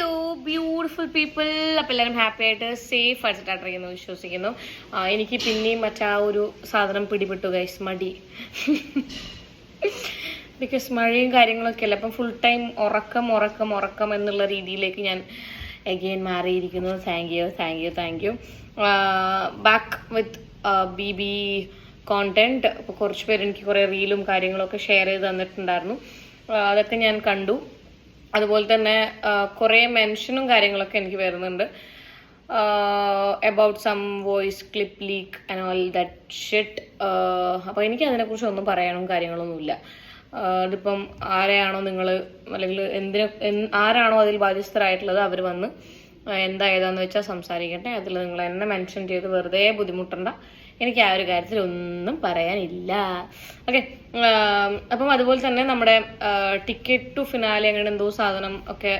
Hello beautiful people അപ്പം എല്ലാവരും happy ആയിട്ട് സേഫ് ആയിട്ടായിട്ടിരിക്കുന്നു വിശ്വസിക്കുന്നു. എനിക്ക് പിന്നെയും മറ്റാ ഒരു സാധനം പിടിപെട്ടു ഗൈസ് മടി. ബിക്കോസ് മഴയും കാര്യങ്ങളൊക്കെ അല്ല? അപ്പം ഫുൾ ടൈം ഉറക്കം ഉറക്കം ഉറക്കം എന്നുള്ള രീതിയിലേക്ക് ഞാൻ എഗെയിൻ മാറിയിരിക്കുന്നു. Thank you thank you thank you back with B B content അപ്പോൾ കുറച്ച് പേര് എനിക്ക് കുറേ റീലും കാര്യങ്ങളൊക്കെ ഷെയർ ചെയ്ത് തന്നിട്ടുണ്ടായിരുന്നു. അതൊക്കെ ഞാൻ കണ്ടു. അതുപോലെ തന്നെ കുറേ മെൻഷനും കാര്യങ്ങളൊക്കെ എനിക്ക് വരുന്നുണ്ട്. About some voice clip leak and all that shit അപ്പോൾ എനിക്ക് അതിനെക്കുറിച്ച് ഒന്നും പറയാനും കാര്യങ്ങളൊന്നുമില്ല ആഹ് ഇതിപ്പം ആരെയാണോ നിങ്ങൾ അല്ലെങ്കിൽ എന്തിനെ ആരാണോ അതിൽ ബാധ്യസ്ഥരായിട്ടുള്ളത് അവർ വന്ന് എന്താ ഏതാന്ന് വെച്ചാൽ സംസാരിക്കട്ടെ. അതിൽ നിങ്ങൾ എന്നെ മെൻഷൻ ചെയ്ത് വെറുതെ ബുദ്ധിമുട്ടണ്ട. എനിക്ക് ആ ഒരു കാര്യത്തിൽ ഒന്നും പറയാനില്ല ഓക്കെ അപ്പം അതുപോലെ തന്നെ നമ്മുടെ ടിക്കറ്റ് ടു ഫിനാലെ അങ്ങനെ എന്തോ സാധനം ഒക്കെ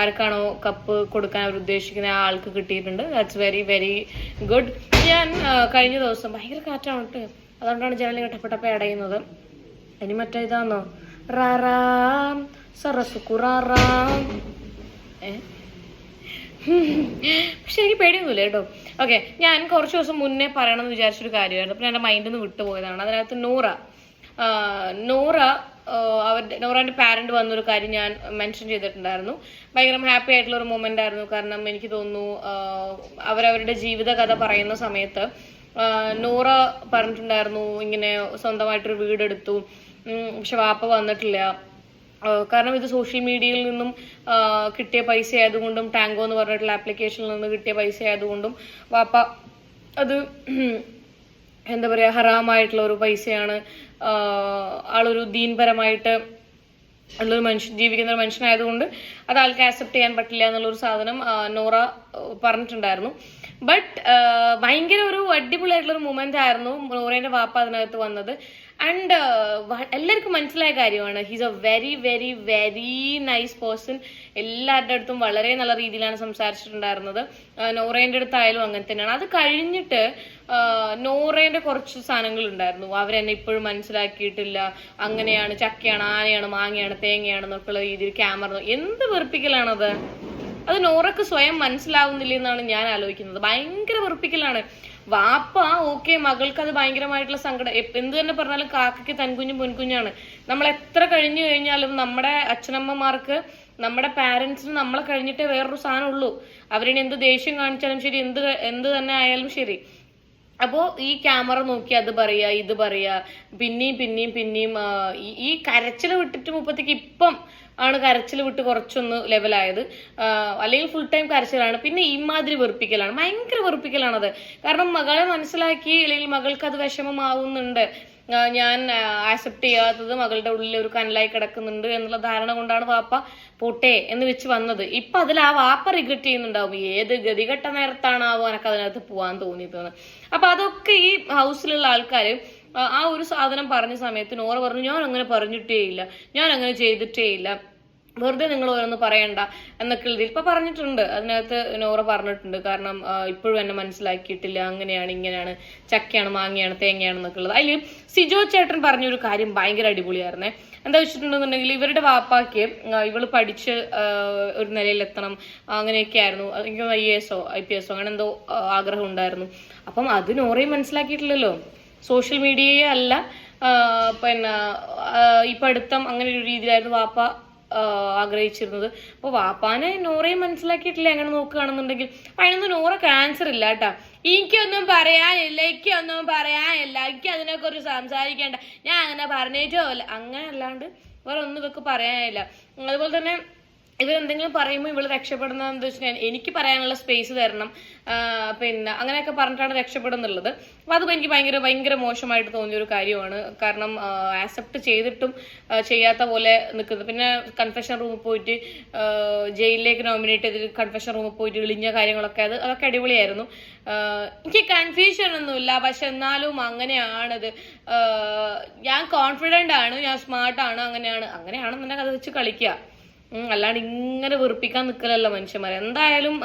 ആർക്കാണോ കപ്പ് കൊടുക്കാൻ അവർ ഉദ്ദേശിക്കുന്ന ആൾക്ക് കിട്ടിയിട്ടുണ്ട്. ദാറ്റ്സ് വെരി വെരി ഗുഡ് ഞാൻ കഴിഞ്ഞ ദിവസം ഭയങ്കര കാറ്റാണ് കേട്ടോ. അതുകൊണ്ടാണ് ജനലിങ്ങനെ ടപ്പ അടയുന്നത്. ഇനി മറ്റേ ഇതാണോ റാറാം സറസുക്കുറാറാം ഏ? പക്ഷെ എനിക്ക് പേടിയൊന്നുമില്ല കേട്ടോ. ഓക്കെ ഞാൻ കുറച്ച് ദിവസം മുന്നേ പറയണമെന്ന് വിചാരിച്ചൊരു കാര്യമായിരുന്നു. അപ്പം എന്റെ മൈൻഡിൽ നിന്ന് വിട്ടുപോയതാണ്. അതിനകത്ത് നൂറ നൂറ അവരുടെ നൂറാന്റെ പാരന്റ് വന്നൊരു കാര്യം ഞാൻ മെൻഷൻ ചെയ്തിട്ടുണ്ടായിരുന്നു. ഭയങ്കര ഹാപ്പി ആയിട്ടുള്ള ഒരു മൊമെന്റ് ആയിരുന്നു. കാരണം എനിക്ക് തോന്നുന്നു അവരവരുടെ ജീവിത കഥ പറയുന്ന സമയത്ത് നൂറ പറഞ്ഞിട്ടുണ്ടായിരുന്നു ഇങ്ങനെ സ്വന്തമായിട്ടൊരു വീടെടുത്തു. പക്ഷെ വാപ്പ വന്നിട്ടില്ല. കാരണം ഇത് സോഷ്യൽ മീഡിയയിൽ നിന്നും കിട്ടിയ പൈസ ആയതുകൊണ്ടും ടാങ്കോ എന്ന് പറഞ്ഞിട്ടുള്ള ആപ്ലിക്കേഷനിൽ നിന്ന് കിട്ടിയ പൈസ ആയതുകൊണ്ടും വാപ്പ അത് എന്താ പറയുക ഹറാമായിട്ടുള്ള ഒരു പൈസയാണ്. ആളൊരു ദീൻപരമായിട്ട് ഉള്ളൊരു മനുഷ്യൻ ജീവിക്കുന്ന ഒരു മനുഷ്യനായതുകൊണ്ട് അത് ആൾക്ക് ആക്സെപ്റ്റ് ചെയ്യാൻ പറ്റില്ല എന്നുള്ളൊരു സാധനം നോറ പറഞ്ഞിട്ടുണ്ടായിരുന്നു. ബട്ട് ഭയങ്കര ഒരു അടിപൊളിയായിട്ടുള്ള ഒരു മൂമെന്റ് ആയിരുന്നു നോറേന്റെ വാപ്പ അതിനകത്ത് വന്നത്. ആൻഡ് എല്ലാവർക്കും മനസ്സിലായ കാര്യമാണ്. He's a very very very nice person എല്ലാവരുടെ അടുത്തും വളരെ നല്ല രീതിയിലാണ് സംസാരിച്ചിട്ടുണ്ടായിരുന്നത്. നോറേന്റെ അടുത്തായാലും അങ്ങനെ തന്നെയാണ്. അത് കഴിഞ്ഞിട്ട് നോറേന്റെ കുറച്ച് സാധനങ്ങൾ ഉണ്ടായിരുന്നു അവരെന്നെ ഇപ്പോഴും മനസ്സിലാക്കിയിട്ടില്ല. അങ്ങനെയാണ് ചക്കയാണ് ആനയാണ് മാങ്ങയാണ് തേങ്ങയാണ് എന്നൊക്കെയുള്ള രീതിയിൽ ക്യാമറ എന്ത് വെറുപ്പിക്കലാണത്? അത് നോറക്ക് സ്വയം മനസ്സിലാവുന്നില്ല എന്നാണ് ഞാൻ ആലോചിക്കുന്നത്. ഭയങ്കര വെറുപ്പിക്കലാണ്. വാപ്പ ഓക്കെ മകൾക്ക് അത് ഭയങ്കരമായിട്ടുള്ള സങ്കടം. എന്ത് തന്നെ പറഞ്ഞാലും കാക്കയ്ക്ക് തൻകുഞ്ഞും പൊൻകുഞ്ഞാണ് നമ്മൾ എത്ര കഴിഞ്ഞു കഴിഞ്ഞാലും നമ്മുടെ അച്ഛനമ്മമാർക്ക് നമ്മുടെ പാരന്റ്സിന് നമ്മളെ കഴിഞ്ഞിട്ടേ വേറൊരു സാധനം ഉള്ളൂ അവരിനി എന്ത് ദേഷ്യം കാണിച്ചാലും ശരി എന്ത് എന്ത് തന്നെ ആയാലും ശരി. അപ്പോ ഈ ക്യാമറ നോക്കി അത് പറയാ ഇത് പറയാ പിന്നെയും പിന്നെയും പിന്നെയും ഈ- ഈ കരച്ചിൽ വിട്ടിട്ട് മുപ്പത്തേക്ക് ഇപ്പം ആണ് കരച്ചിൽ വിട്ട് കുറച്ചൊന്ന് ലെവലായത് ആ, അല്ലെങ്കിൽ ഫുൾ ടൈം കരച്ചിലാണ്. പിന്നെ ഇമാതിരി വെറുപ്പിക്കലാണ്. ഭയങ്കര വെറുപ്പിക്കലാണത്. കാരണം മകളെ മനസ്സിലാക്കി അല്ലെങ്കിൽ മകൾക്ക് അത് വിഷമമാവുന്നുണ്ട് ഞാൻ ആക്സെപ്റ്റ് ചെയ്യാത്തത് മകളുടെ ഉള്ളിൽ ഒരു കനലായി കിടക്കുന്നുണ്ട് എന്നുള്ള ധാരണ കൊണ്ടാണ് വാപ്പ പോട്ടെ എന്ന് വെച്ച് വന്നത്. ഇപ്പൊ അതിൽ ആ വാപ്പ റിഗ്രറ്റ് ചെയ്യുന്നുണ്ടാവും. ഏത് ഗതികെട്ട നേരത്താണാവോ എനക്ക് അതിനകത്ത് പോവാൻ തോന്നിയത് അപ്പൊ അതൊക്കെ ഈ ഹൗസിലുള്ള ആൾക്കാര് ആ ഒരു സാധനം പറഞ്ഞ സമയത്ത് നോറ പറഞ്ഞു ഞാൻ അങ്ങനെ പറഞ്ഞിട്ടേ ഇല്ല ഞാൻ അങ്ങനെ ചെയ്തിട്ടേ ഇല്ല വെറുതെ നിങ്ങൾ ഓരോന്ന് പറയണ്ട എന്നൊക്കെ ഉള്ളതിൽ ഇപ്പൊ പറഞ്ഞിട്ടുണ്ട്. അതിനകത്ത് നോറ പറഞ്ഞിട്ടുണ്ട്. കാരണം ഇപ്പോഴും എന്നെ മനസ്സിലാക്കിയിട്ടില്ല. അങ്ങനെയാണ് ഇങ്ങനെയാണ്. ചക്കയാണ് മാങ്ങയാണ് തേങ്ങയാണ് എന്നൊക്കെ ഉള്ളത്. അതിൽ സിജോ ചേട്ടൻ പറഞ്ഞൊരു കാര്യം ഭയങ്കര അടിപൊളിയായിരുന്നേ. എന്താ വെച്ചിട്ടുണ്ടെന്നുണ്ടെങ്കിൽ ഇവരുടെ വാപ്പാക്ക് ഇവൾ പഠിച്ച് ഒരു നിലയിലെത്തണം. അങ്ങനെയൊക്കെ ആയിരുന്നു. എനിക്ക് ഐ എ എസോ ഐ പി എസോ അങ്ങനെ എന്തോ ആഗ്രഹം ഉണ്ടായിരുന്നു. അപ്പം അത് നോറയും മനസ്സിലാക്കിയിട്ടില്ലല്ലോ. സോഷ്യൽ മീഡിയയെ അല്ല പിന്നെ ഈ പഠിത്തം അങ്ങനെ ഒരു രീതിയിലായിരുന്നു വാപ്പ ആഗ്രഹിച്ചിരുന്നത്. അപ്പോൾ വാപ്പാനെ നോറയും മനസ്സിലാക്കിയിട്ടില്ല അങ്ങനെ നോക്കുകയാണെന്നുണ്ടെങ്കിൽ. അപ്പൊ അതിനൊന്നും നോറ ക്യാൻസർ ഇല്ല കേട്ടാ. എനിക്കൊന്നും പറയാനില്ല എനിക്കൊന്നും പറയാനില്ല എനിക്ക് അതിനെക്കുറിച്ച് സംസാരിക്കേണ്ട. ഞാൻ അങ്ങനെ പറഞ്ഞേറ്റോ അല്ല അങ്ങനെ അല്ലാണ്ട് വേറെ ഒന്നും ഇവക്ക് പറയാനില്ല. അതുപോലെ തന്നെ ഇവരെന്തെങ്കിലും പറയുമ്പോൾ രക്ഷപ്പെടുന്നത് എന്താ വെച്ചാൽ എനിക്ക് പറയാനുള്ള സ്പേസ് തരണം. പിന്നെ അങ്ങനെയൊക്കെ പറഞ്ഞിട്ടാണ് രക്ഷപ്പെടുന്നുള്ളത്. അപ്പൊ അത് എനിക്ക് ഭയങ്കര ഭയങ്കര മോശമായിട്ട് തോന്നിയ ഒരു കാര്യമാണ്. കാരണം ആക്സെപ്റ്റ് ചെയ്തിട്ടും ചെയ്യാത്ത പോലെ നിൽക്കുന്നത് പിന്നെ കൺഫെഷൻ റൂമിൽ പോയിട്ട് ജയിലിലേക്ക് നോമിനേറ്റ് ചെയ്ത് കൺഫെഷൻ റൂമിൽ പോയിട്ട് വിളിഞ്ഞ കാര്യങ്ങളൊക്കെ അത് അതൊക്കെ അടിപൊളിയായിരുന്നു. എനിക്ക് കൺഫ്യൂഷൻ ഒന്നുമില്ല. പക്ഷെ എന്നാലും അങ്ങനെയാണത്. ഞാൻ കോൺഫിഡന്റ് ആണ് ഞാൻ സ്മാർട്ടാണ് അങ്ങനെയാണ്. അങ്ങനെയാണെന്നുണ്ടെങ്കിൽ അത് വെച്ച് കളിക്കുക അല്ലാണ്ട് ഇങ്ങനെ വെറുപ്പിക്കാൻ നിൽക്കലല്ല മനുഷ്യന്മാരെ. എന്തായാലും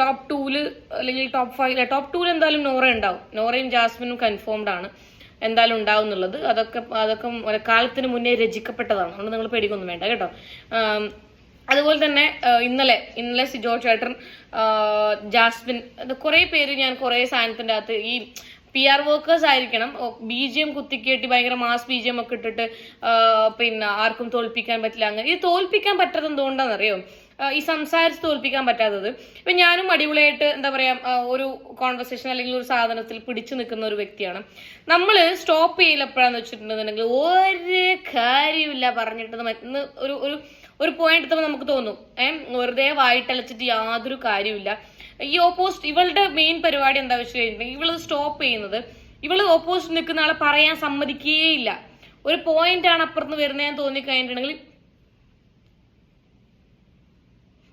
ടോപ്പ് ടൂൽ അല്ലെങ്കിൽ ടോപ്പ് ഫൈവ് ടോപ്പ് ടൂൽ എന്തായാലും നോറ ഉണ്ടാവും. നോറയും ജാസ്മിനും കൺഫേംഡ് ആണ്. എന്തായാലും ഉണ്ടാവും എന്നുള്ളത്. അതൊക്കെ അതൊക്കെ കാലത്തിന് മുന്നേ രചിക്കപ്പെട്ടതാണ്. അതുകൊണ്ട് നിങ്ങൾ പേടിക്കൊന്നും വേണ്ട കേട്ടോ. അതുപോലെ തന്നെ ഇന്നലെ ഇന്നലെ സിജോ ചേട്ടൻ ജാസ്മിൻ കുറേ പേര് ഞാൻ കുറേ സാധനത്തിന്റെ അകത്ത് ഈ പി ആർ വർക്കേഴ്സ് ആയിരിക്കണം. ബി ജി എം കുത്തിക്കേട്ടി ഭയങ്കര മാസ് ബി ജി എം ഒക്കെ ഇട്ടിട്ട് പിന്നെ ആർക്കും തോൽപ്പിക്കാൻ പറ്റില്ല. അങ്ങനെ ഇത് തോൽപ്പിക്കാൻ പറ്റാത്ത എന്തുകൊണ്ടാണെന്നറിയോ? ഈ സംസാരിച്ച് തോൽപ്പിക്കാൻ പറ്റാത്തത്. ഇപ്പൊ ഞാനും അടിപൊളിയായിട്ട് എന്താ പറയാ ഒരു കോൺവെർസേഷൻ അല്ലെങ്കിൽ ഒരു സാധനത്തിൽ പിടിച്ചു നിൽക്കുന്ന ഒരു വ്യക്തിയാണ്. നമ്മൾ സ്റ്റോപ്പ് ചെയ്യില്ല എപ്പോഴാന്ന് വെച്ചിട്ടുണ്ടെന്നുണ്ടെങ്കിൽ ഒരു കാര്യമില്ല പറഞ്ഞിട്ട് ഒരു ഒരു ഒരു പോയിന്റ് എത്തുമ്പോൾ നമുക്ക് തോന്നും ഏഹ് വെറുതെ വായിട്ടലച്ചിട്ട് യാതൊരു കാര്യമില്ല ഈ ഓപ്പോസിറ്റ് ഇവളുടെ മെയിൻ പരിപാടി എന്താ വെച്ച് കഴിഞ്ഞിട്ടുണ്ടെങ്കിൽ ഇവൾ സ്റ്റോപ്പ് ചെയ്യുന്നത് ഇവൾ ഓപ്പോസിറ്റ് നിൽക്കുന്ന ആളെ പറയാൻ സമ്മതിക്കുകയില്ല. ഒരു പോയിന്റ് ആണ് അപ്പുറത്ത് വരുന്നതെന്ന് തോന്നി കഴിഞ്ഞിട്ടുണ്ടെങ്കിൽ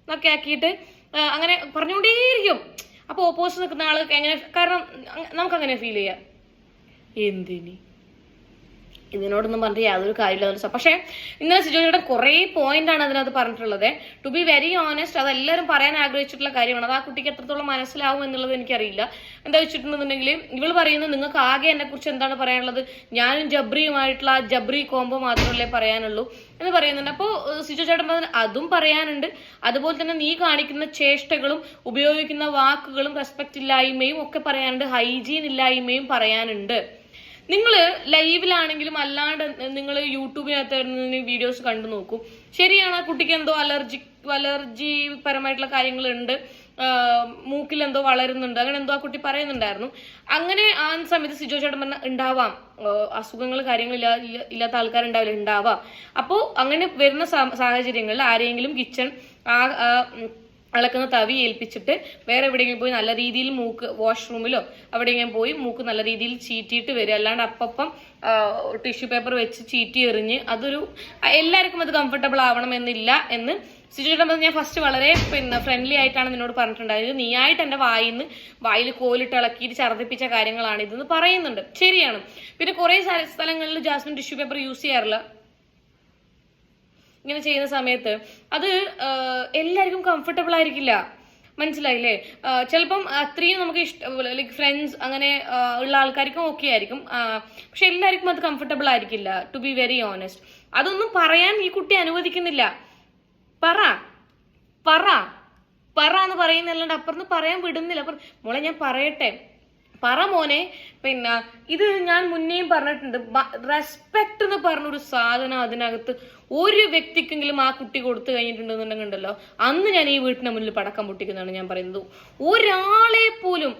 ഒക്കെ ആക്കിയിട്ട് അങ്ങനെ പറഞ്ഞുകൊണ്ടേയിരിക്കും. അപ്പോൾ ഓപ്പോസിറ്റ് നിൽക്കുന്ന ആൾ എങ്ങനെ കാരണം നമുക്ക് അങ്ങനെ ഫീൽ ചെയ്യാം. എന്തിനി? ഇതിനോടൊന്നും പറഞ്ഞിട്ട് യാതൊരു കാര്യമില്ല പക്ഷേ ഇന്നലെ സിജോയുടെ കുറേ പോയിന്റ് ആണ് അതിനകത്ത് പറഞ്ഞിട്ടുള്ളത്. ടു ബി വെരി ഓണസ്റ്റ് അത് എല്ലാവരും പറയാൻ ആഗ്രഹിച്ചിട്ടുള്ള കാര്യമാണ്. അത് ആ കുട്ടിക്ക് എത്രത്തോളം മനസ്സിലാവും എന്നുള്ളത് എനിക്കറിയില്ല. എന്താ വെച്ചിട്ടുണ്ടെന്നുണ്ടെങ്കിൽ ഇവൾ പറയുന്നത് നിങ്ങൾക്ക് ആകെ എന്നെ കുറിച്ച് എന്താണ് പറയാനുള്ളത്? ഞാനും ജബ്രിയുമായിട്ടുള്ള ജബ്രി കോംബോ മാത്രമല്ലേ പറയാനുള്ളൂ എന്ന് പറയുന്നുണ്ട്. അപ്പോൾ സിജോ ചേട്ടൻ പറഞ്ഞ അതും പറയാനുണ്ട്. അതുപോലെ തന്നെ നീ കാണിക്കുന്ന ചേഷ്ടകളും ഉപയോഗിക്കുന്ന വാക്കുകളും റെസ്പെക്റ്റ് ഇല്ലായ്മയും ഒക്കെ പറയാനുണ്ട്. ഹൈജീൻ ഇല്ലായ്മയും പറയാനുണ്ട്. നിങ്ങൾ ലൈവിലാണെങ്കിലും അല്ലാണ്ട് നിങ്ങൾ യൂട്യൂബിനകത്ത് വീഡിയോസ് കണ്ടു നോക്കും. ശരിയാണ് ആ കുട്ടിക്ക് എന്തോ അലർജി അലർജി പരമായിട്ടുള്ള കാര്യങ്ങളുണ്ട്. മൂക്കിൽ എന്തോ വളരുന്നുണ്ട്. അങ്ങനെ എന്തോ ആ കുട്ടി പറയുന്നുണ്ടായിരുന്നു. അങ്ങനെ ആ സമയത്ത് സിജോ ചേട്ടൻ ഉണ്ടാവാം. അസുഖങ്ങൾ ഇല്ല- ഇല്ലാത്ത ആൾക്കാരുണ്ടാവില്ല ഉണ്ടാവാം. അപ്പോൾ അങ്ങനെ വരുന്ന സാഹചര്യങ്ങളിൽ ആരെങ്കിലും കിച്ചൺ ആ അളക്കുന്ന തവി ഏൽപ്പിച്ചിട്ട് വേറെ എവിടെയെങ്കിലും പോയി നല്ല രീതിയിൽ മൂക്ക് വാഷ്റൂമിലോ എവിടെയെങ്കിലും പോയി മൂക്ക് നല്ല രീതിയിൽ ചീറ്റിയിട്ട് വരും അല്ലാണ്ട് അപ്പം ടിഷ്യൂ പേപ്പർ വെച്ച് ചീറ്റി എറിഞ്ഞ് അതൊരു എല്ലാവർക്കും അത് കംഫർട്ടബിൾ ആവണം എന്നില്ല എന്ന് സിറ്റുവേഷൻ ഞാൻ ഫസ്റ്റ് വളരെ പിന്നെ ഫ്രണ്ട്ലി ആയിട്ടാണ് നിന്നോട് പറഞ്ഞിട്ടുണ്ടായത് നീയായിട്ട് എന്റെ വായിൽ നിന്ന് വായിൽ കോലിട്ട് ഇളക്കിയിട്ട് ഛർദ്ദിപ്പിച്ച കാര്യങ്ങളാണ് ഇതെന്ന് പറയുന്നുണ്ട്. ശരിയാണ്. പിന്നെ കുറേ സ്ഥലങ്ങളിൽ ജാസ്മിൻ ടിഷ്യൂ പേപ്പർ യൂസ് ചെയ്യാറില്ല. ഇങ്ങനെ ചെയ്യുന്ന സമയത്ത് അത് എല്ലാവർക്കും കംഫർട്ടബിൾ ആയിരിക്കില്ല. മനസ്സിലായില്ലേ? ചിലപ്പം അത്രയും നമുക്ക് ഇഷ്ടം ലൈക്ക് ഫ്രണ്ട്സ് അങ്ങനെ ഉള്ള ആൾക്കാർക്കും ഓക്കെ ആയിരിക്കും. പക്ഷെ എല്ലാവർക്കും അത് കംഫർട്ടബിൾ ആയിരിക്കില്ല ടു ബി വെരി ഓണസ്റ്റ് അതൊന്നും പറയാൻ ഈ കുട്ടി അനുവദിക്കുന്നില്ല. പറ. പറ. പറ എന്ന് പറയുന്നല്ലാണ്ട് അപ്പുറത്ത് പറയാൻ വിടുന്നില്ല. അപ്പം മോളെ ഞാൻ പറയട്ടെ. പറ മോനെ. പിന്നെ ഇത് ഞാൻ മുന്നേയും പറഞ്ഞിട്ടുണ്ട്. റെസ്പെക്ട് എന്ന് പറഞ്ഞൊരു സാധനം അതിനകത്ത് ഒരു വ്യക്തിക്കെങ്കിലും ആ കുട്ടി കൊടുത്തു കഴിഞ്ഞിട്ടുണ്ടെന്നുണ്ടെങ്കിൽ ഉണ്ടല്ലോ അന്ന് ഞാൻ ഈ വീട്ടിന് മുന്നിൽ പടക്കം പൊട്ടിക്കുന്നതാണ് ഞാൻ പറയുന്നത്. ഒരാളെ പോലും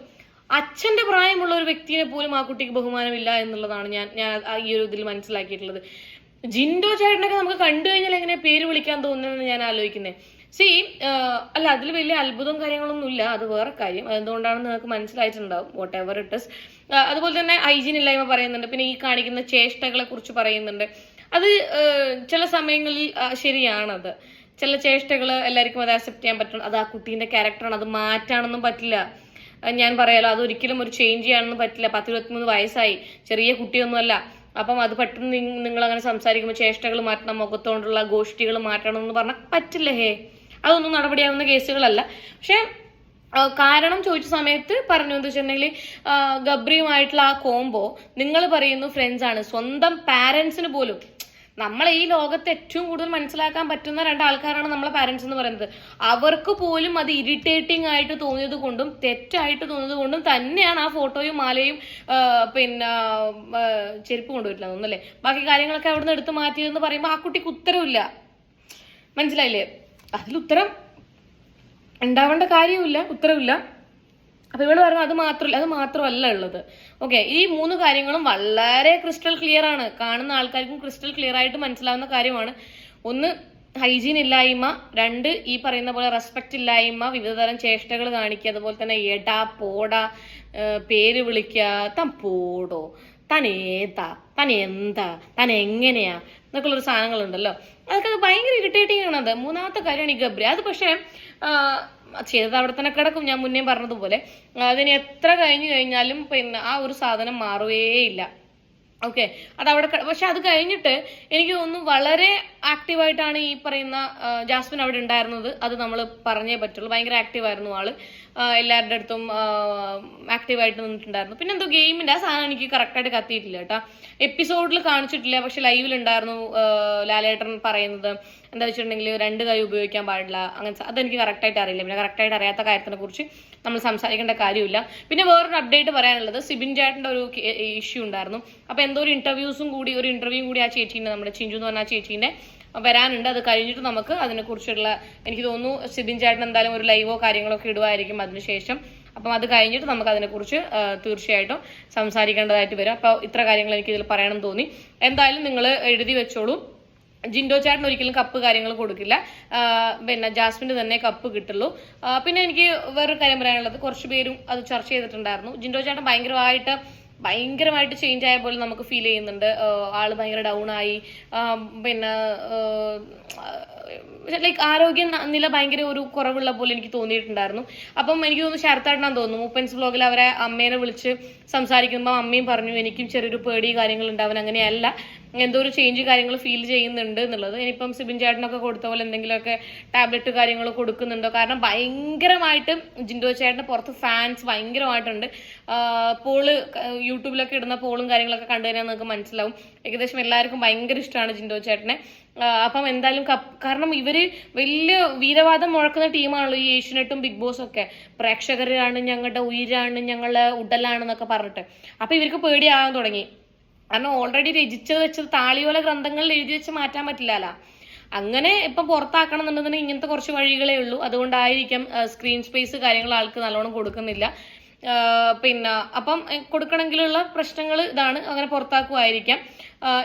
അച്ഛന്റെ പ്രായമുള്ള ഒരു വ്യക്തിയെ പോലും ആ കുട്ടിക്ക് ബഹുമാനമില്ല എന്നുള്ളതാണ് ഞാൻ ഞാൻ ഈ ഒരു ഇതിൽ മനസ്സിലാക്കിയിട്ടുള്ളത്. ജിൻഡോ ചേട്ടനൊക്കെ നമുക്ക് കണ്ടു കഴിഞ്ഞാൽ എങ്ങനെ പേര് വിളിക്കാൻ തോന്നുന്നതെന്ന് ഞാൻ ആലോചിക്കുന്നത് സി അല്ല അതിൽ വലിയ അത്ഭുതവും കാര്യങ്ങളൊന്നും ഇല്ല. അത് വേറെ കാര്യം. അതെന്തുകൊണ്ടാണെന്ന് നിങ്ങൾക്ക് മനസ്സിലായിട്ടുണ്ടാവും. വോട്ട് എവർ ഇറ്റ് അതുപോലെ തന്നെ ഹൈജീൻ ഇല്ലായ്മ പറയുന്നുണ്ട്. പിന്നെ ഈ കാണിക്കുന്ന ചേഷ്ടകളെ കുറിച്ച് പറയുന്നുണ്ട്. അത് ചില സമയങ്ങളിൽ ആ, ശരിയാണത്. ചില ചേഷ്ടകൾ എല്ലാവർക്കും അത് അക്സെപ്റ്റ് ചെയ്യാൻ പറ്റണം അത് ആ കുട്ടീന്റെ ക്യാരക്ടറാണ് അത് മാറ്റാനൊന്നും പറ്റില്ല. ഞാൻ പറയാലോ അതൊരിക്കലും ഒരു ചേഞ്ച് ചെയ്യാനൊന്നും പറ്റില്ല. പത്ത് ഇരുപത്തിമൂന്ന് വയസ്സായി. ചെറിയ കുട്ടിയൊന്നുമല്ല. അപ്പം അത് പെട്ടെന്ന് നിങ്ങൾ അങ്ങനെ സംസാരിക്കുമ്പോൾ ചേഷ്ടകൾ മാറ്റണം മുഖത്തോണ്ടുള്ള ഗോഷ്ഠികൾ മാറ്റണം എന്ന് പറഞ്ഞാൽ പറ്റില്ല ഹേ. അതൊന്നും നടപടിയാവുന്ന കേസുകളല്ല. പക്ഷെ കാരണം ചോദിച്ച സമയത്ത് പറഞ്ഞു എന്താ വെച്ചിട്ടുണ്ടെങ്കിൽ ഗബ്രിയുമായിട്ടുള്ള ആ കോംബോ നിങ്ങൾ പറയുന്നു ഫ്രണ്ട്സ് ആണ്. സ്വന്തം പാരൻസിന് പോലും. നമ്മൾ ഈ ലോകത്ത് ഏറ്റവും കൂടുതൽ മനസ്സിലാക്കാൻ പറ്റുന്ന രണ്ട് ആൾക്കാരാണ് നമ്മളെ പാരൻസ് എന്ന് പറയുന്നത്. അവർക്ക് പോലും അത് ഇറിറ്റേറ്റിംഗ് ആയിട്ട് തോന്നിയത് കൊണ്ടും തെറ്റായിട്ട് തോന്നിയത് കൊണ്ടും തന്നെയാണ് ആ ഫോട്ടോയും മാലയും പിന്നെ ചെരുപ്പ് കൊണ്ടുവരില്ല ഒന്നല്ലേ ബാക്കി കാര്യങ്ങളൊക്കെ അവിടുന്ന് എടുത്ത് മാറ്റിയതെന്ന് പറയുമ്പോൾ ആ കുട്ടിക്ക് ഉത്തരവില്ല. മനസ്സിലായില്ലേ? അതിൽ ഉത്തരം ഉണ്ടാവേണ്ട കാര്യവുമില്ല ഉത്തരവില്ല. അപ്പൊ ഇവൾ പറഞ്ഞു അത് മാത്രമല്ല അത് മാത്രമല്ല ഉള്ളത്. ഓക്കെ ഈ മൂന്ന് കാര്യങ്ങളും വളരെ ക്രിസ്റ്റൽ ക്ലിയർ ആണ്. കാണുന്ന ആൾക്കാർക്കും ക്രിസ്റ്റൽ ക്ലിയർ ആയിട്ട് മനസ്സിലാവുന്ന കാര്യമാണ്. ഒന്ന് ഹൈജീൻ ഇല്ലായ്മ. രണ്ട് ഈ പറയുന്ന പോലെ റെസ്പെക്റ്റ് ഇല്ലായ്മ. വിവിധതരം ചേഷ്ടകൾ കാണിക്കുക. അതുപോലെ തന്നെ എടാ പോടാ പേര് വിളിക്കുക. താൻ പോടോ? തനേതാ താൻ എങ്ങനെയാ? എന്നൊക്കെ ഉള്ളൊരു സാധനങ്ങളുണ്ടല്ലോ. അതൊക്കെ അത് ഭയങ്കര ഇറിറ്റേറ്റിംഗ് ആണ് അത്. മൂന്നാമത്തെ കാര്യമാണ് ഈ ഗബ്രി. അത് പക്ഷേ ചെയ്തത് അവിടെ തന്നെ കിടക്കും. ഞാൻ മുന്നേ പറഞ്ഞതുപോലെ. അതിന് എത്ര കഴിഞ്ഞു കഴിഞ്ഞാലും പിന്നെ ആ ഒരു സാധനം മാറുകയേയില്ല ഓക്കെ അത് അവിടെ പക്ഷെ അത് കഴിഞ്ഞിട്ട് എനിക്ക് തോന്നുന്നു വളരെ ആക്റ്റീവായിട്ടാണ് ഈ പറയുന്ന ജാസ്മിൻ അവിടെ ഉണ്ടായിരുന്നത്. അത് നമ്മൾ പറഞ്ഞേ പറ്റുള്ളൂ. ഭയങ്കര ആക്റ്റീവായിരുന്നു ആൾ. എല്ലാവരുടെ അടുത്തും ആക്റ്റീവായിട്ട് നിന്നിട്ടുണ്ടായിരുന്നു. പിന്നെ എന്തോ ഗെയിമിന്റെ ആ സാധനം എനിക്ക് കറക്റ്റായിട്ട് കത്തിയിട്ടില്ല കേട്ടോ. എപ്പിസോഡിൽ കാണിച്ചിട്ടില്ല. പക്ഷെ ലൈവിൽ ഉണ്ടായിരുന്നു ലാലേട്ടൻ പറയുന്നത്. എന്താ വെച്ചിട്ടുണ്ടെങ്കിൽ രണ്ട് കൈ ഉപയോഗിക്കാൻ പാടില്ല. അങ്ങനെ അതെനിക്ക് കറക്റ്റായിട്ട് അറിയില്ല. പിന്നെ കറക്റ്റായിട്ട് അറിയാത്ത കാര്യത്തിനെ കുറിച്ച് നമ്മൾ സംസാരിക്കേണ്ട കാര്യമില്ല. പിന്നെ വേറൊരു അപ്ഡേറ്റ് പറയാനുള്ളത് സിബിൻ ചേട്ടന്റെ ഒരു ഇഷ്യൂ ഉണ്ടായിരുന്നു. അപ്പോൾ എന്തോ ഒരു ഇന്റർവ്യൂസും കൂടി ഒരു ഇന്റർവ്യൂ കൂടി ആ ചേച്ചീന്റെ നമ്മുടെ ചിഞ്ചു എന്ന് പറഞ്ഞ ആ ചേച്ചീന്റെ വരാനുണ്ട്. അത് കഴിഞ്ഞിട്ട് നമുക്ക് അതിനെക്കുറിച്ചുള്ള എനിക്ക് തോന്നുന്നു സിബിൻ ചേട്ടൻ എന്തായാലും ഒരു ലൈവോ കാര്യങ്ങളൊക്കെ ഇടുമായിരിക്കും അതിനുശേഷം. അപ്പം അത് കഴിഞ്ഞിട്ട് നമുക്ക് അതിനെക്കുറിച്ച് തീർച്ചയായിട്ടും സംസാരിക്കേണ്ടതായിട്ട് വരും. അപ്പോൾ ഇത്ര കാര്യങ്ങൾ എനിക്ക് ഇതിൽ പറയണം തോന്നി. എന്തായാലും നിങ്ങൾ എഴുതി വെച്ചോളൂ. ജിൻഡോ ചേട്ടൻ ഒരിക്കലും കപ്പ് കാര്യങ്ങൾ കൊടുക്കില്ല. പിന്നെ ജാസ്മിന് തന്നെ കപ്പ് കിട്ടുള്ളൂ. പിന്നെ എനിക്ക് വേറൊരു കാര്യം പറയാനുള്ളത്. കുറച്ച് പേരും അത് ചർച്ച ചെയ്തിട്ടുണ്ടായിരുന്നു. ജിൻഡോ ചേട്ടൻ ഭയങ്കരമായിട്ട് ഭയങ്കരമായിട്ട് ചേഞ്ച് ആയ പോലെ നമുക്ക് ഫീൽ ചെയ്യുന്നുണ്ട്. ആൾ ഭയങ്കര ഡൗൺ ആയി. പിന്നെ ലൈക്ക് ആരോഗ്യ നില ഭയങ്കര ഒരു കുറവുള്ള പോലെ എനിക്ക് തോന്നിയിട്ടുണ്ടായിരുന്നു. അപ്പം എനിക്ക് തോന്നുന്നു ശരത്തായിട്ടാന്ന് തോന്നുന്നു. മൂപ്പൻസ് ബ്ലോഗിൽ അവരെ അമ്മേനെ വിളിച്ച് സംസാരിക്കുമ്പോൾ അമ്മയും പറഞ്ഞു എനിക്കും ചെറിയൊരു പേടി കാര്യങ്ങൾ ഉണ്ടാവാൻ അങ്ങനെയല്ല. എന്തോ ഒരു ചേഞ്ച് കാര്യങ്ങൾ ഫീൽ ചെയ്യുന്നുണ്ട് എന്നുള്ളത്. ഇനിയിപ്പം സിബിൻ ചേട്ടനൊക്കെ കൊടുത്ത പോലെ എന്തെങ്കിലുമൊക്കെ ടാബ്ലറ്റ് കാര്യങ്ങൾ കൊടുക്കുന്നുണ്ടോ? കാരണം ഭയങ്കരമായിട്ട് ജിൻഡോ ചേട്ടന് പുറത്ത് ഫാൻസ് ഭയങ്കരമായിട്ടുണ്ട്. പോൾ യൂട്യൂബിലൊക്കെ ഇടുന്ന പോളും കാര്യങ്ങളൊക്കെ കണ്ടു കഴിഞ്ഞാൽ നിങ്ങൾക്ക് മനസ്സിലാവും. ഏകദേശം എല്ലാവർക്കും ഭയങ്കര ഇഷ്ടമാണ് ജിൻഡോ ചേട്ടനെ. അപ്പം എന്തായാലും കപ്പ് കാരണം ഇവർ വലിയ വീരവാദം മുഴക്കുന്ന ടീമാണല്ലോ ഈ ഏഷ്യനെട്ടും ബിഗ് ബോസും ഒക്കെ പ്രേക്ഷകരാണ് ഞങ്ങളുടെ ഉയരാണ് ഞങ്ങളുടെ ഉടലാണെന്നൊക്കെ പറഞ്ഞിട്ട്. അപ്പൊ ഇവർക്ക് പേടിയാകാൻ തുടങ്ങി. കാരണം ഓൾറെഡി രചിച്ചത് വെച്ചത് താളിയോല ഗ്രന്ഥങ്ങളിൽ എഴുതി വെച്ച് മാറ്റാൻ പറ്റില്ലല്ലോ അങ്ങനെ ഇപ്പം പുറത്താക്കണം എന്നുണ്ടെങ്കിൽ ഇങ്ങനത്തെ കുറച്ച് വഴികളേ ഉള്ളൂ. അതുകൊണ്ടായിരിക്കാം സ്ക്രീൻ സ്പേസ് കാര്യങ്ങൾ ആൾക്ക് നല്ലോണം കൊടുക്കുന്നില്ല. പിന്നെ അപ്പം കൊടുക്കണമെങ്കിലുള്ള പ്രശ്നങ്ങൾ ഇതാണ്. അങ്ങനെ പുറത്താക്കുമായിരിക്കാം.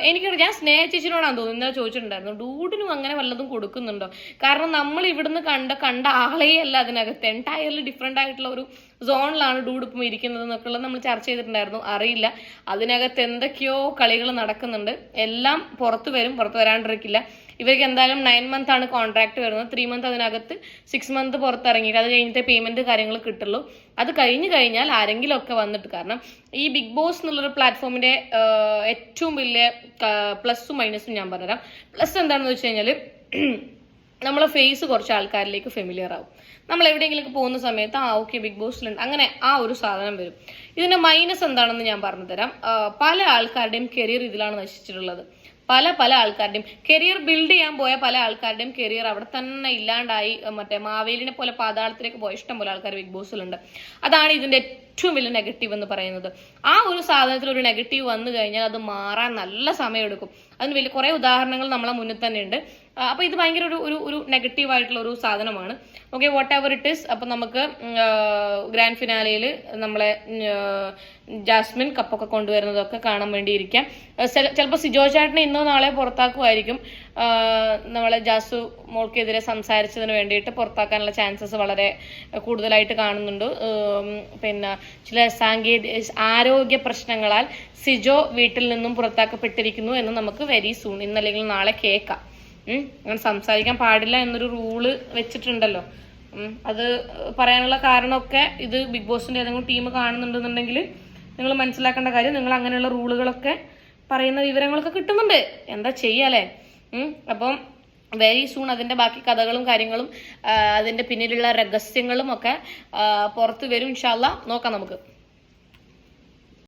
എനിക്കറിയാം. ഞാൻ സ്നേഹ ചേച്ചിനോടാണ് തോന്നുന്നത് ഇന്നലെ ചോദിച്ചിട്ടുണ്ടായിരുന്നു. ഡൂഡിനും അങ്ങനെ വല്ലതും കൊടുക്കുന്നുണ്ടോ? കാരണം നമ്മൾ ഇവിടുന്ന് കണ്ട കണ്ട ആളെയല്ല അതിനകത്ത്. എന്റയർലി ഡിഫറെന്റ് ആയിട്ടുള്ള ഒരു സോണിലാണ് ഡൂഡ് ഇപ്പം ഇരിക്കുന്നത് എന്നൊക്കെ ഉള്ളത് നമ്മൾ ചർച്ച ചെയ്തിട്ടുണ്ടായിരുന്നു. അറിയില്ല. അതിനകത്ത് എന്തൊക്കെയോ കളികൾ നടക്കുന്നുണ്ട്. എല്ലാം പുറത്തു വരും പുറത്തു വരാണ്ടിരിക്കില്ല. ഇവർക്ക് എന്തായാലും നയൻ മന്ത് ആണ് കോൺട്രാക്ട് വരുന്നത്. ത്രീ മന്ത് അതിനകത്ത് സിക്സ് മന്ത് പുറത്തിറങ്ങിയിട്ട് അത് കഴിഞ്ഞിട്ട് പേയ്മെന്റ് കാര്യങ്ങൾ കിട്ടുള്ളൂ. അത് കഴിഞ്ഞു കഴിഞ്ഞാൽ ആരെങ്കിലും ഒക്കെ വന്നിട്ട് കാരണം ഈ ബിഗ് ബോസ് എന്നുള്ളൊരു പ്ലാറ്റ്ഫോമിന്റെ ഏറ്റവും വലിയ പ്ലസും മൈനസും ഞാൻ പറഞ്ഞുതരാം. പ്ലസ് എന്താണെന്ന് വെച്ച് കഴിഞ്ഞാൽ നമ്മളെ ഫേസ് കുറച്ച് ആൾക്കാരിലേക്ക് ഫെമിലിയർ ആവും. നമ്മൾ എവിടെയെങ്കിലും പോകുന്ന സമയത്ത് ആ ഓക്കെ ബിഗ് ബോസിലുണ്ട് അങ്ങനെ ആ ഒരു സാധനം വരും. ഇതിന്റെ മൈനസ് എന്താണെന്ന് ഞാൻ പറഞ്ഞു തരാം. പല ആൾക്കാരുടെയും കരിയർ ഇതിലാണ് നശിച്ചിട്ടുള്ളത്. പല പല ആൾക്കാരുടെയും കരിയർ ബിൽഡ് ചെയ്യാൻ പോയ പല ആൾക്കാരുടെയും കരിയർ അവിടെ തന്നെ ഇല്ലാണ്ടായി. മറ്റേ മാവേലിനെ പോലെ പാതാളത്തിലേക്ക് പോയ ഇഷ്ടം പോലെ ആൾക്കാർ ബിഗ് ബോസിലുണ്ട് അതാണ് ഇതിന്റെ ഏറ്റവും വലിയ നെഗറ്റീവ് എന്ന് പറയുന്നത്. ആ ഒരു സാധനത്തിൽ ഒരു നെഗറ്റീവ് വന്നു കഴിഞ്ഞാൽ അത് മാറാൻ നല്ല സമയമെടുക്കും. അതിന് വലിയ കുറേ ഉദാഹരണങ്ങൾ നമ്മളെ മുന്നിൽ തന്നെ ഉണ്ട്. അപ്പൊ ഇത് ഭയങ്കര ഒരു ഒരു ഒരു നെഗറ്റീവ് ആയിട്ടുള്ള ഒരു സാധനമാണ്. Okay whatever it is അപ്പൊ നമുക്ക് ഗ്രാൻഡ് ഫിനാലയിൽ നമ്മളെ ജാസ്മിൻ കപ്പൊക്കെ കൊണ്ടുവരുന്നതൊക്കെ കാണാൻ വേണ്ടിയിരിക്കാം. ചിലപ്പോൾ സിജോ ചേട്ടനെ ഇന്നോ നാളെ പുറത്താക്കുമായിരിക്കും. നമ്മളെ ജാസു മോൾക്കെതിരെ സംസാരിച്ചതിന് വേണ്ടിയിട്ട് പുറത്താക്കാനുള്ള ചാൻസസ് വളരെ കൂടുതലായിട്ട് കാണുന്നുണ്ട്. പിന്നെ ചില സാങ്കേതിക ആരോഗ്യ പ്രശ്നങ്ങളാൽ സിജോ വീട്ടിൽ നിന്നും പുറത്താക്കപ്പെട്ടിരിക്കുന്നു എന്ന് നമുക്ക് വെരി സൂൺ ഇന്നല്ലെങ്കിൽ നാളെ കേൾക്കാം. അങ്ങനെ സംസാരിക്കാൻ പാടില്ല എന്നൊരു റൂൾ വെച്ചിട്ടുണ്ടല്ലോ. അത് പറയാനുള്ള കാരണമൊക്കെ ഇത് ബിഗ് ബോസിന്റെ ഏതെങ്കിലും ടീം കാണുന്നുണ്ടെന്നുണ്ടെങ്കിൽ നിങ്ങൾ മനസ്സിലാക്കേണ്ട കാര്യം നിങ്ങൾ അങ്ങനെയുള്ള റൂളുകളൊക്കെ പറയുന്ന വിവരങ്ങളൊക്കെ കിട്ടുന്നുണ്ട്. എന്താ ചെയ്യാലേ. അപ്പം വെരി സൂൺ അതിന്റെ ബാക്കി കഥകളും കാര്യങ്ങളും അതിന്റെ പിന്നിലുള്ള രഹസ്യങ്ങളും ഒക്കെ പുറത്ത് വരും. ഇൻഷാല്ല നോക്കാം നമുക്ക്.